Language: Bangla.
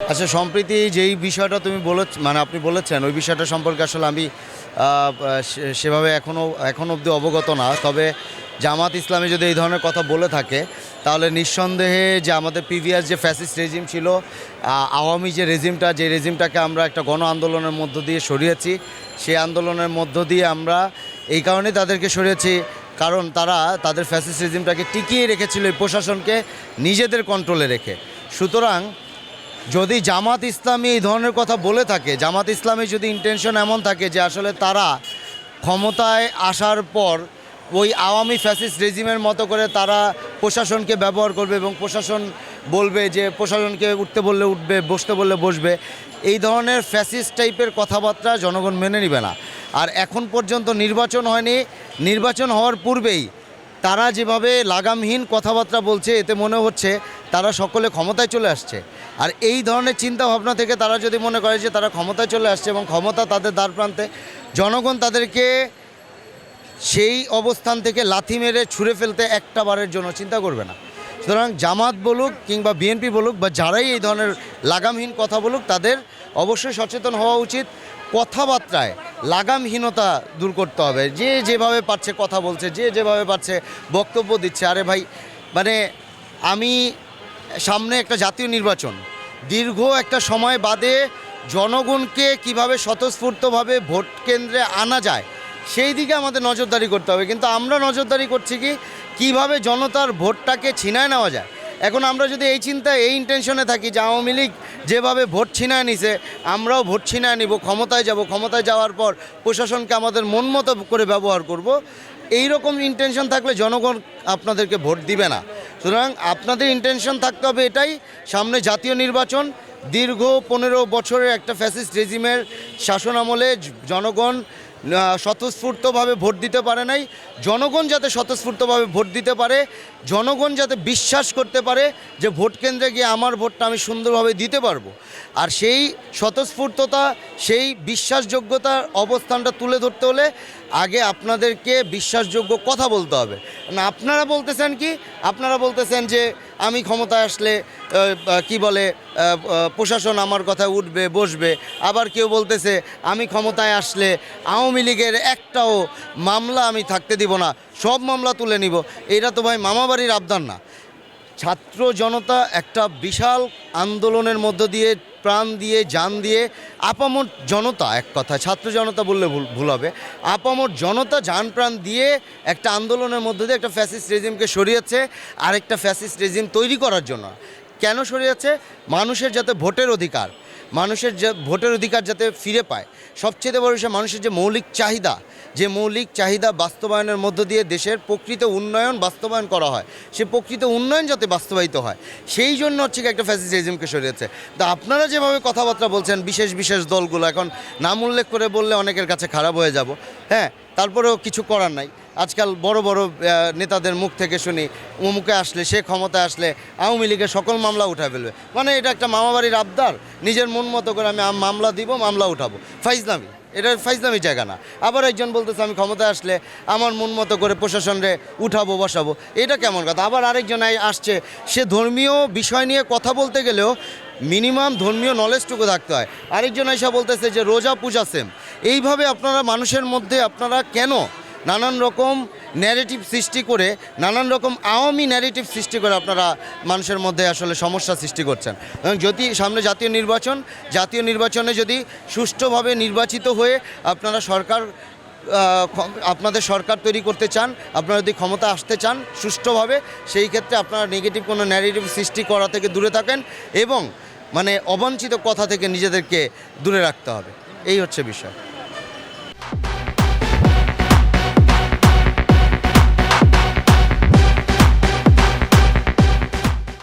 আচ্ছা সম্প্রীতি, যেই বিষয়টা তুমি বলে মানে আপনি বলেছেন, ওই বিষয়টা সম্পর্কে আসলে আমি সেভাবে এখনও এখন অবধি অবগত না। তবে জামাত ইসলামী যদি এই ধরনের কথা বলে থাকে, তাহলে নিঃসন্দেহে যে আমাদের প্রিভিয়াস যে ফ্যাসিস্ট রেজিম ছিল আওয়ামী যে রেজিমটা, যে রেজিমটাকে আমরা একটা গণ আন্দোলনের মধ্য দিয়ে সরিয়েছি, সেই আন্দোলনের মধ্য দিয়ে আমরা এই কারণেই তাদেরকে সরিয়েছি, কারণ তারা তাদের ফ্যাসিস্ট রেজিমটাকে টিকিয়ে রেখেছিল এই প্রশাসনকে নিজেদের কন্ট্রোলে রেখে। সুতরাং যদি জামাত ইসলামী এই ধরনের কথা বলে থাকে, জামাত ইসলামী যদি ইন্টেনশন এমন থাকে যে আসলে তারা ক্ষমতায় আসার পর ওই আওয়ামী ফ্যাসিস্ট রেজিমের মতো করে তারা প্রশাসনকে ব্যবহার করবে এবং প্রশাসন বলবে যে, প্রশাসনকে উঠতে বললে উঠবে, বসতে বললে বসবে, এই ধরনের ফ্যাসিস্ট টাইপের কথাবার্তা জনগণ মেনে নেবে না। আর এখন পর্যন্ত নির্বাচন হয়নি। নির্বাচন হওয়ার পূর্বেই তারা যেভাবে লাগামহীন কথাবার্তা বলছে, এতে মনে হচ্ছে তারা সকলে ক্ষমতায় চলে আসছে। আর এই ধরনের চিন্তা ভাবনা থেকে তারা যদি মনে করে যে তারা ক্ষমতায় চলে আসছে এবং ক্ষমতা তাদের দ্বার প্রান্তে, জনগণ তাদেরকে সেই অবস্থান থেকে লাথি মেরে ছুঁড়ে ফেলতে একটা বারের জন্য চিন্তা করবে না। সুতরাং জামাত বলুক কিংবা বিএনপি বলুক বা যারাই এই ধরনের লাগামহীন কথা বলুক, তাদের অবশ্যই সচেতন হওয়া উচিত। কথাবার্তায় লাগামহীনতা দূর করতে হবে। যে যেভাবে পারছে কথা বলছে, যে যেভাবে পারছে বক্তব্য দিচ্ছে। আরে ভাই মানে আমি সামনে একটা জাতীয় নির্বাচন। দীর্ঘ একটা সময় বাদে জনগণকে কীভাবে স্বতঃস্ফূর্তভাবে ভোট কেন্দ্রে আনা যায়, সেই দিকে আমাদের নজরদারি করতে হবে। কিন্তু আমরা নজরদারি করছি কি? কীভাবে জনতার ভোটটাকে ছিনায় নেওয়া যায়? এখন আমরা যদি এই চিন্তা এই ইন্টেনশনে থাকি যে আওয়ামী লীগ যেভাবে ভোট ছিনায় নিছে, আমরাও ভোট ছিনায় নিব, ক্ষমতায় যাব, ক্ষমতায় যাওয়ার পর প্রশাসনকে আমাদের মন মতো করে ব্যবহার করব। এই রকম ইন্টেনশন থাকলে জনগণ আপনাদেরকে ভোট দিবে না। সুতরাং আপনাদের ইন্টেনশন থাকতে হবে এটাই, সামনে জাতীয় নির্বাচন, দীর্ঘ পনেরো বছরের একটা ফ্যাসিস্ট রেজিমের শাসন আমলে জনগণ স্বতঃস্ফূর্তভাবে ভোট দিতে পারে নাই। জনগণ যাতে স্বতঃস্ফূর্তভাবে ভোট দিতে পারে, জনগণ যাতে বিশ্বাস করতে পারে যে ভোট কেন্দ্রে গিয়ে আমার ভোটটা আমি সুন্দরভাবে দিতে পারব। আর সেই স্বতঃস্ফূর্ততা, সেই বিশ্বাসযোগ্যতার অবস্থানটা তুলে ধরতে হলে আগে আপনাদেরকে বিশ্বাসযোগ্য কথা বলতে হবে। না, আপনারা বলতেছেন কি? আপনারা বলতেছেন যে আমি ক্ষমতায় আসলে কি বলে প্রশাসন আমার কথা উঠবে, বসবে। আবার কেউ বলতেছে, আমি ক্ষমতায় আসলে আওয়ামী লীগের একটাও মামলা আমি থাকতে দিব না, সব মামলা তুলে নিব। এটা তো ভাই মামাবাড়ির আবদার না। ছাত্র জনতা একটা বিশাল আন্দোলনের মধ্য দিয়ে প্রাণ দিয়ে যান দিয়ে, আপামর জনতা, এক কথা, ছাত্র জনতা বললে ভুল হবে, আপামর জনতা যান প্রাণ দিয়ে একটা আন্দোলনের মধ্যে দিয়ে একটা ফ্যাসিস্ট রেজিমকে সরিয়েছে, আরেকটা ফ্যাসিস্ট রেজিম তৈরি করার জন্য। কেন সরিয়েছে? মানুষের যাতে ভোটের অধিকার মানুষের যে ভোটের অধিকার যাতে ফিরে পায়, সবচেয়ে বড় বিষয় মানুষের যে মৌলিক চাহিদা, যে মৌলিক চাহিদা বাস্তবায়নের মধ্য দিয়ে দেশের প্রকৃত উন্নয়ন বাস্তবায়ন করা হয়, সে প্রকৃত উন্নয়ন যাতে বাস্তবায়িত হয়, সেই জন্য হচ্ছে একটা ফ্যাসিস্ট রেজিমকে সরিয়েছে তা আপনারা যেভাবে কথাবার্তা বলছেন, বিশেষ বিশেষ দলগুলো, এখন নাম উল্লেখ করে বললে অনেকের কাছে খারাপ হয়ে যাব। হ্যাঁ তারপরেও কিছু করার নাই। আজকাল বড় বড় নেতাদের মুখ থেকে শুনি, অমুকে আসলে, সে ক্ষমতায় আসলে আওয়ামী লীগের সকল মামলা উঠা ফেলবে। মানে এটা একটা মামাবাড়ির আবদার, নিজের মন মতো করে আমি মামলা দিব, মামলা উঠাবো। ফাইজলামি, এটা ফাইজলামি জায়গা না। আবার একজন বলতেছে, আমি ক্ষমতায় আসলে আমার মন মতো করে প্রশাসনরে উঠাবো, বসাবো। এটা কেমন কথা? আবার আরেকজন আসছে, সে ধর্মীয় বিষয় নিয়ে কথা বলতে গেলেও মিনিমাম ধর্মীয় নলেজটুকু থাকতে হয়। আরেকজন এসে বলতেছে যে, রোজা, পূজা সেম এইভাবে আপনারা মানুষের মধ্যে আপনারা কেন নানান রকম ন্যারেটিভ সৃষ্টি করে, নানান রকম আওয়ামী ন্যারেটিভ সৃষ্টি করে আপনারা মানুষের মধ্যে আসলে সমস্যা সৃষ্টি করছেন। এবং যদি সামনে জাতীয় নির্বাচন, জাতীয় নির্বাচনে যদি সুষ্ঠুভাবে নির্বাচিত হয়ে আপনারা সরকার আপনাদের সরকার তৈরি করতে চান, আপনারা যদি ক্ষমতা আসতে চান সুষ্ঠুভাবে, সেই ক্ষেত্রে আপনারা নেগেটিভ কোনো ন্যারেটিভ সৃষ্টি করা থেকে দূরে থাকেন এবং মানে অবাঞ্ছিত কথা থেকে নিজেদেরকে দূরে রাখতে হবে। এই হচ্ছে বিষয়।